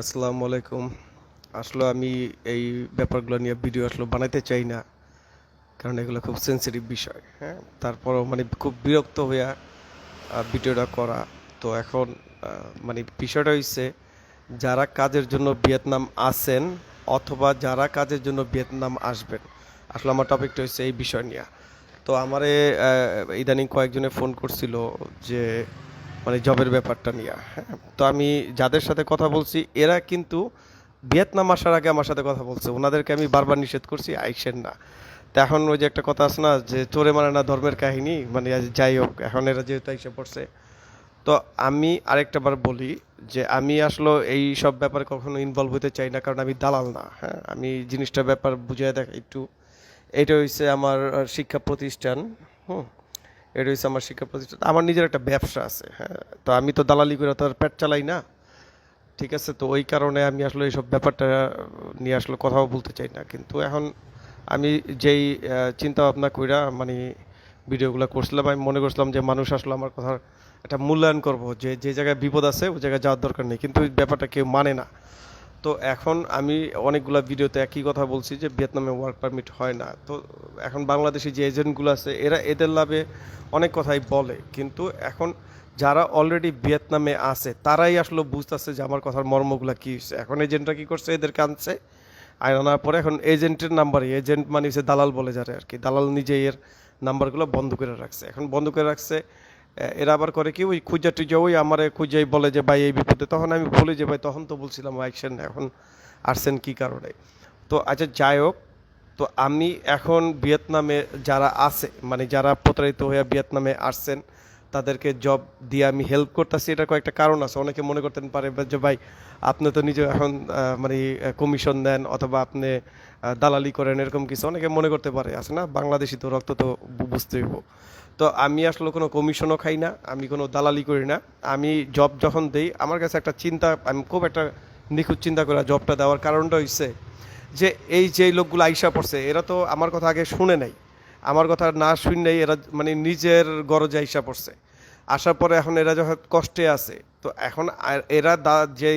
আসসালামু আলাইকুম। আসলে আমি এই ব্যাপারগুলো নিয়ে ভিডিও আসলে বানাইতে চাই না, কারণ এগুলো খুব সেন্সিটিভ বিষয় হ্যাঁ? তারপরও মানে খুব বিরক্ত হইয়া ভিডিওটা করা। তো এখন মানে বিষয়টা হইছে, যারা কাজের জন্য ভিয়েতনাম আসেন অথবা যারা কাজের জন্য ভিয়েতনাম আসবেন, আসলে আমার টপিকটা হচ্ছে এই বিষয় নিয়ে। তো আমারে ইদানিং কয়েকজনে ফোন করছিল যে মানে জবের ব্যাপারটা নিয়ে হ্যাঁ? তো আমি যাদের সাথে কথা বলছি, এরা কিন্তু ভিয়েতনাম আসার আগে আমার সাথে কথা বলছে। ওনাদেরকে আমি বারবার নিষেধ করছি, আইসেন না। তো এখন ওই যে একটা কথা আছে না, যে চোরে মানে না ধর্মের কাহিনী মানে যাই হোক, এখন এরা যেহেতু এসে পড়ছে। তো আমি আরেকটা বার বলি যে আমি আসলে এই সব ব্যাপারে কখনো ইনভলভ হতে চাই না, কারণ আমি দালাল না হ্যাঁ? আমি জিনিসটার ব্যাপার বুঝিয়ে দেখ একটু। এটা হচ্ছে আমার শিক্ষা প্রতিষ্ঠান, হুম? এটা হচ্ছে আমার শিক্ষা প্রতিষ্ঠান। আমার নিজের একটা ব্যবসা আছে হ্যাঁ। তো আমি তো দালালি করে তো আর পেট চালাই না। ঠিক আছে, তো ওই কারণে আমি আসলে এইসব ব্যাপারটা নিয়ে আসলে কথাও বলতে চাই না। কিন্তু এখন আমি যেই চিন্তা ভাবনা কইরা মানে ভিডিওগুলো করছিলাম, আমি মনে করছিলাম যে মানুষ আসলে আমার কথার একটা মূল্যায়ন করব। যে যে জায়গায় বিপদ আছে, ওই জায়গায় যাওয়ার দরকার নেই। কিন্তু ওই ব্যাপারটা কেউ মানে না। তো এখন আমি অনেকগুলো ভিডিওতে একই কথা বলছি যে ভিয়েতনামে ওয়ার্ক পারমিট হয় না। তো এখন বাংলাদেশি যে এজেন্টগুলো আছে, এরা এদের লাভে অনেক কথাই বলে। কিন্তু এখন যারা অলরেডি ভিয়েতনামে আছে, তারাই আসলে বুঝতেছে যে আমার কথার মর্মগুলো কী হচ্ছে এখন এজেন্টরা কী করছে, এদেরকে আনছে। আর আনার পরে এখন এজেন্টের নাম্বারই এজেন্ট মানে হচ্ছে দালাল বলে যারা আর কি। দালাল নিজে এর নাম্বারগুলো বন্ধ করে রাখছে। এখন বন্ধ করে রাখছে এরা আবার করে কি, ওই খুঁজা টুজা ওই আমারে খুঁজেই বলে যে, ভাই, এই বিপদে। তখন আমি বলি যে ভাই, তখন তো বলছিলাম আইসেন এখন আসছেন কি কারণে? তো আচ্ছা যাই হোক, তো আমি এখন ভিয়েতনামে যারা আছে মানে যারা প্রতারিত হয়ে ভিয়েতনামে আসছেন, তাদেরকে জব দিয়ে আমি হেল্প করতেছি। এটার কয়েকটা কারণ আছে, অনেকে মনে করতেন পারে যে, ভাই, আপনি তো নিজে এখন মানে কমিশন দেন অথবা আপনি দালালি করেন, এরকম কিছু অনেকে মনে করতে পারে। আছে না? বাংলাদেশি তো রক্ত তো বুঝতেই বুঝতে হইব। তো আমি আসলে কোনো কমিশনও খাই না, আমি কোনো দালালি করি না। আমি জব যখন দেই, আমার কাছে একটা চিন্তা, আমি খুব একটা নিখুঁত চিন্তা করা জবটা দেওয়ার কারণটা হচ্ছে যে এই যে লোকগুলো আইসা পড়ছে, এরা তো আমার কথা আগে শুনে নাই। আমার কথা না শুনলেই এরা মানে নিজের গরজে আইসা পড়ছে। আসার পরে এখন এরা যখন কষ্টে আছে, তো এখন এরা দা যে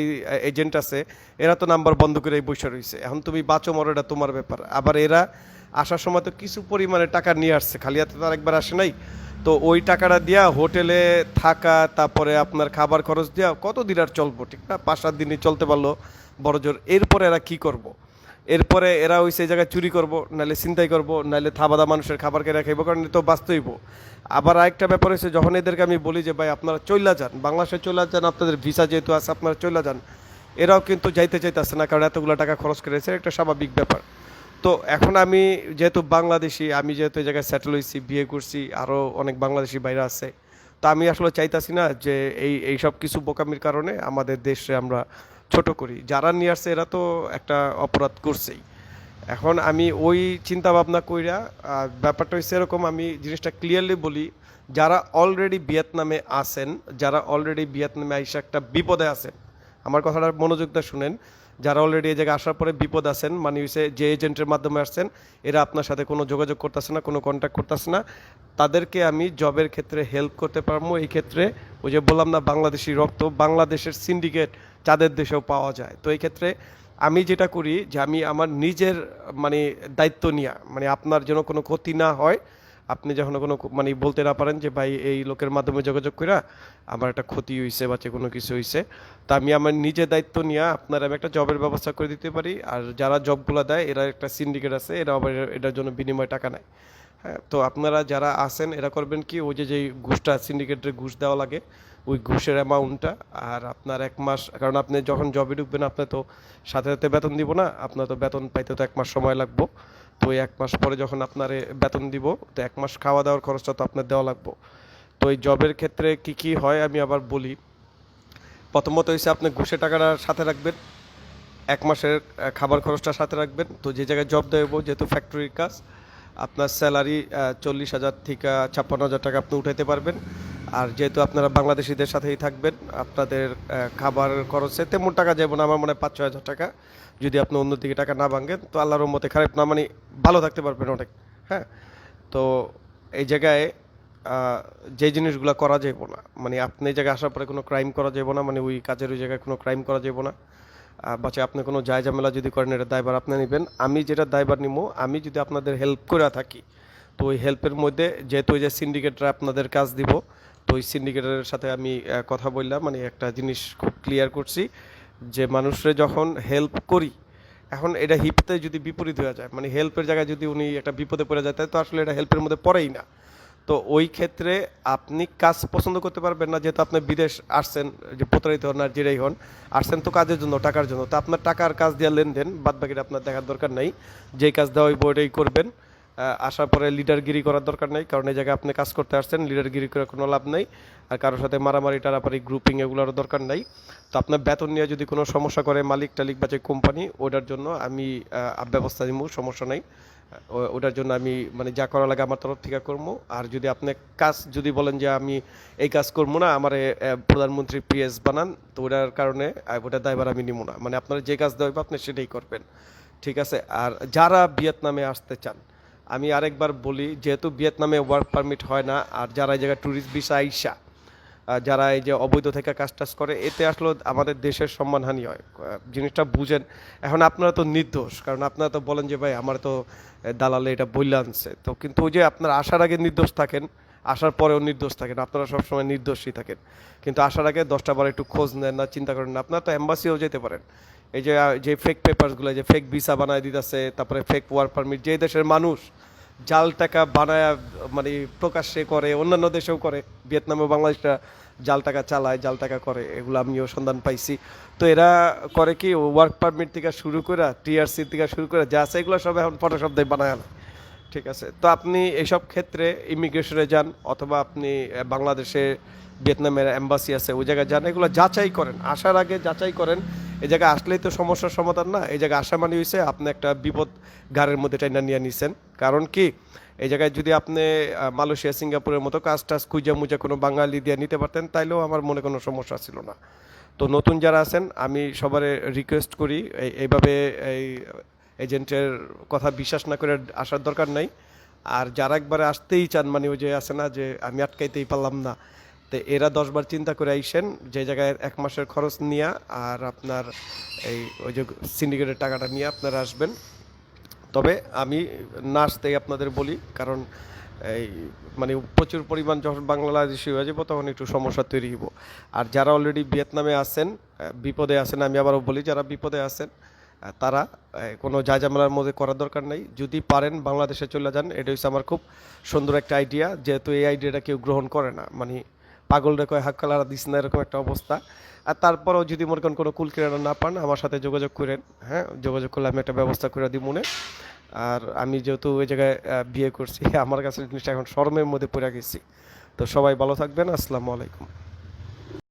এজেন্ট আছে, এরা তো নাম্বার বন্ধ করে বসে রয়েছে এখন তুমি বাঁচো মরো, এটা তোমার ব্যাপার। আবার এরা আসার সময় তো কিছু পরিমাণে টাকা নিয়ে আসছে, খালি হাতে তো আর একবার আসে নাই। তো ওই টাকাটা দিয়া হোটেলে থাকা, তারপরে আপনার খাবার খরচ দেওয়া কত দিন আর চলবো, ঠিক না? পাঁচ সাত দিনই চলতে পারল বড় জোর এরপরে এরা কি করব। এরপরে এরা ওই সেই জায়গায় চুরি করব নাহলে চিন্তাই করব নাহলে থাবাদা মানুষের খাবার কেনা খাইব, কারণ তো বাঁচতেইব। আবার আরেকটা ব্যাপার হচ্ছে যখন এদেরকে আমি বলি যে, ভাই, আপনারা চইলা যান, বাংলাদেশে চইলা যান, আপনাদের ভিসা যেহেতু আছে, আপনারা চইলা যান। এরাও কিন্তু যাইতে চাইতেছে না, কারণ এতগুলো টাকা খরচ করেছে একটা স্বাভাবিক ব্যাপার। তো এখন আমি যেহেতু বাংলাদেশি, আমি যেহেতু এই জায়গায় সেটেল হয়েছি, বিয়ে করছি আরও অনেক বাংলাদেশি বাইরে আছে, তো আমি আসলে চাইতাছি না যে এই এই সব কিছু বোকামির কারণে আমাদের দেশে আমরা ছোট করি। যারা নিয়ে আসছে এরা তো একটা অপরাধ করছেই। এখন আমি ওই চিন্তা ভাবনা কইরা ব্যাপারটা হচ্ছে এরকম, আমি জিনিসটা ক্লিয়ারলি বলি, যারা অলরেডি ভিয়েতনামে আছেন, যারা অলরেডি ভিয়েতনামে আইসা একটা বিপদে আছেন, আমার কথাটা মনোযোগ শুনেন যারা অলরেডি এই জায়গায় আসার পরে বিপদ আছেন মানে হচ্ছে যে এজেন্টের মাধ্যমে আসছেন, এরা আপনার সাথে কোনো যোগাযোগ করতেছে না, কোনো কন্ট্যাক্ট করতেছে না। তাদেরকে আমি জবের ক্ষেত্রে হেল্প করতে পারব। এই ক্ষেত্রে ওই যে বললাম না, বাংলাদেশি রক্ত, বাংলাদেশের সিন্ডিকেট চাঁদের দেশেও পাওয়া যায়। তো এই ক্ষেত্রে আমি যেটা করি যে আমি আমার নিজের মানে দায়িত্ব নিয়ে মানে আপনার যেন কোনো ক্ষতি না হয় আপনি যখন কোনো মানে বলতে না পারেন যে, ভাই, এই লোকের মাধ্যমে যোগাযোগ কইরা আমার একটা ক্ষতি হয়েছে বা যে কোনো কিছু হয়েছে তা আমি আমার নিজের দায়িত্ব নিয়ে আপনার আমি একটা জবের ব্যবস্থা করে দিতে পারি। আর যারা জবগুলো দেয়, এরা একটা সিন্ডিকেট আছে, এরা আবার এটার জন্য বিনিময় টাকা নেয়। হ্যাঁ তো আপনারা যারা আসেন এরা করবেন কি, ওই যে যেই ঘুষটা সিন্ডিকেটের ঘুষ দেওয়া লাগে, ওই ঘুষের অ্যামাউন্টটা আর আপনার এক মাস, কারণ আপনি যখন জবে ঢুকবেন, আপনার তো সাথে সাথে বেতন দিব না, আপনার তো বেতন পাইতে তো এক মাস সময় লাগবো। তো এক মাস পরে যখন আপনার বেতন দিব, তো এক মাস খাওয়া দাওয়ার খরচটা তো আপনার দেওয়া লাগবো। তো এই জবের ক্ষেত্রে কি কি হয় আমি আবার বলি। প্রথমত হচ্ছে আপনি ঘুষে টাকাটা সাথে রাখবেন, এক মাসের খাবার খরচটা সাথে রাখবেন। তো যে জায়গায় জব দেব, যেহেতু ফ্যাক্টরির কাজ, আপনার স্যালারি চল্লিশ হাজার থেকে ছাপ্পান্ন হাজার টাকা আপনি উঠাইতে পারবেন। আর যেহেতু আপনারা বাংলাদেশিদের সাথেই থাকবেন, আপনাদের খাবার খরচে তেমন টাকা যাব না, আমার মনে হয় পাঁচ ছয় হাজার টাকা, যদি আপনি অন্যদিকে টাকা না ভাঙেন, তো আল্লাহর মতে খারাপ না মানে ভালো থাকতে পারবেন অনেক হ্যাঁ? তো এই জায়গায় যে জিনিসগুলো করা যাইব না মানে আপনি এই জায়গায় আসার পরে কোনো ক্রাইম করা যাইব না মানে ওই কাজের ওই জায়গায় কোনো ক্রাইম করা যাইব না বাচ্চা আপনি কোনো জায় ঝামেলা যদি করেন, এটা দায়ভার আপনি নেবেন, আমি যেটা দায়ভার নিবো আমি যদি আপনাদের হেল্প করে থাকি, তো ওই হেল্পের মধ্যে যেহেতু ওই যে সিন্ডিকেটরা আপনাদের কাজ দিব তো ওই সিন্ডিকেটের সাথে আমি কথা বললাম। মানে একটা জিনিস খুব ক্লিয়ার করছি যে মানুষরে যখন হেল্প করি, এখন এটা হিপতে যদি বিপরীত হয়ে যায় মানে হেল্পের জায়গায় যদি উনি একটা বিপদে পড়ে যায় তো আসলে এটা হেল্পের মধ্যে পড়েই না। তো ওই ক্ষেত্রে আপনি কাজ পছন্দ করতে পারবেন না, যেহেতু আপনি বিদেশ আসছেন, যে প্রতারিত হন আর যেটাই হন, আসছেন তো কাজের জন্য, টাকার জন্য। তো আপনার টাকার কাজ দিয়ে লেনদেন বাদ বাকিটা আপনার দেখার দরকার নাই। যেই কাজ দেওয়া ওই ওইটাই করবেন। আসার পরে লিডারগিরি করার দরকার নেই কারণ এই জায়গায় আপনি কাজ করতে আসছেন লিডারগিরি করে কোনো লাভ নেই আর কারোর সাথে মারামারি টারাপারি গ্রুপিং এগুলোর দরকার নাই। তো আপনার বেতন নিয়ে যদি কোনো সমস্যা করে মালিক টালিক বা যে কোম্পানি ওটার জন্য আমি ব্যবস্থা নিব সমস্যা নেই। ওটার জন্য আমি মানে যা করা লাগে আমার তরফ থেকে করব। আর যদি আপনি কাজ যদি বলেন যে আমি এই কাজ করব না আমার প্রধানমন্ত্রী পিএস বানান তো ওটার কারণে আহ, ওটার দায়ভার আমি নিব না। মানে আপনার যে কাজ দেওয়া আপনি সেটাই করবেন। ঠিক আছে? আর যারা ভিয়েতনামে আসতে চান আমি আরেকবার বলি, যেহেতু ভিয়েতনামে ওয়ার্ক পারমিট হয় না, আর যারা এই জায়গায় ট্যুরিস্ট ভিসা আইসা যারা এই যে অবৈধ থেকে কাজ টাজ করে, এতে আসলে আমাদের দেশের সম্মানহানি হয়। জিনিসটা বুঝেন, এখন আপনারা তো নির্দোষ, কারণ আপনারা তো বলেন যে, ভাই, আমার তো দালালে এটা বইলে আনছে। তো কিন্তু ওই যে আপনার আসার আগে নির্দোষ থাকেন আসার পরেও নির্দোষ থাকেন। আপনারা সবসময় নির্দোষই থাকেন। কিন্তু আসার আগে দশটা বার একটু খোঁজ নেন না, চিন্তা করেন না। আপনারা তো এম্বাসিও যেতে পারেন। এই যে যে ফেক পেপারসগুলো যে ফেক ভিসা বানায় দিতেছে, তারপরে ফেক ওয়ার্ক পারমিট যে দেশের মানুষ জাল টাকা বানায় মানে প্রকাশ্যে করে, অন্যান্য দেশেও করে, ভিয়েতনাম বাংলাদেশটা জাল টাকা চালায়, জাল টাকা করে, এগুলো আমিও সন্ধান পাইছি। তো এরা করে কি ওয়ার্ক পারমিট থেকে শুরু করে টিআরসি থেকে শুরু করে যা আছে এগুলো সব এখন ফটোশপ দিয়ে বানায় আনে ঠিক আছে। তো আপনি এইসব ক্ষেত্রে ইমিগ্রেশনে যান অথবা আপনি বাংলাদেশে ভিয়েতনামের এম্বাসি আছে, ওই জায়গায় যান। এগুলো যাচাই করেন। আসার আগে যাচাই করেন। এই জায়গায় আসলেই তো সমস্যার সমাধান না? এই জায়গায় আসা মানে হয়েছে আপনি একটা বিপদ গাড়ির মধ্যে টাইনা নিয়ে নিছেন। কারণ কি? এই জায়গায় যদি আপনি মালয়েশিয়া, সিঙ্গাপুরের মতো কাজ টাজ খুঁজে মুজে কোনো বাঙালি দিয়ে নিতে পারতেন, তাইলেও আমার মনে কোনো সমস্যা ছিল না। তো নতুন যারা আছেন, আমি সবারে রিকোয়েস্ট করি, এই- এইভাবে এই এজেন্টের কথা বিশ্বাস না করে আসার দরকার নাই। আর যারা একবারে আসতেই চান মানে ওই যে আছে না যে আমি আটকাইতেই পারলাম না, তো এরা দশবার চিন্তা করে আইসেন যে জায়গায় এক মাসের খরচ নিয়ে আর আপনার এই ওই যে সিন্ডিকেটের টাকাটা নিয়ে আপনারা আসবেন। তবে আমি না আসতেই আপনাদের বলি, কারণ এই মানে প্রচুর পরিমাণ যখন বাংলাদেশি হয়ে যাব তখন একটু সমস্যা তৈরি হইব। আর যারা অলরেডি ভিয়েতনামে আছেন বিপদে আছেন, আমি আবারও বলি, যারা বিপদে আছেন তারা কোনো জায়জামেলার মধ্যে করার দরকার নেই। যদি পারেন বাংলাদেশে চলে যান, এটা হচ্ছে আমার খুব সুন্দর একটা আইডিয়া। যেহেতু এই আইডিয়াটা কেউ গ্রহণ করে না মানে পাগল রেখে কয় হাক কালারা দিস না, এরকম একটা অবস্থা। আর তারপরেও যদি মনে করেন কোনো কুল কিনারা না পান, আমার সাথে যোগাযোগ করেন হ্যাঁ যোগাযোগ করলে আমি একটা ব্যবস্থা করে দিই মনে। আর আমি যেহেতু ওই জায়গায় বিয়ে করছি, আমার কাছে জিনিসটা এখন শরমের মধ্যে পড়ে গেছি। তো সবাই ভালো থাকবেন, আসসালামু আলাইকুম।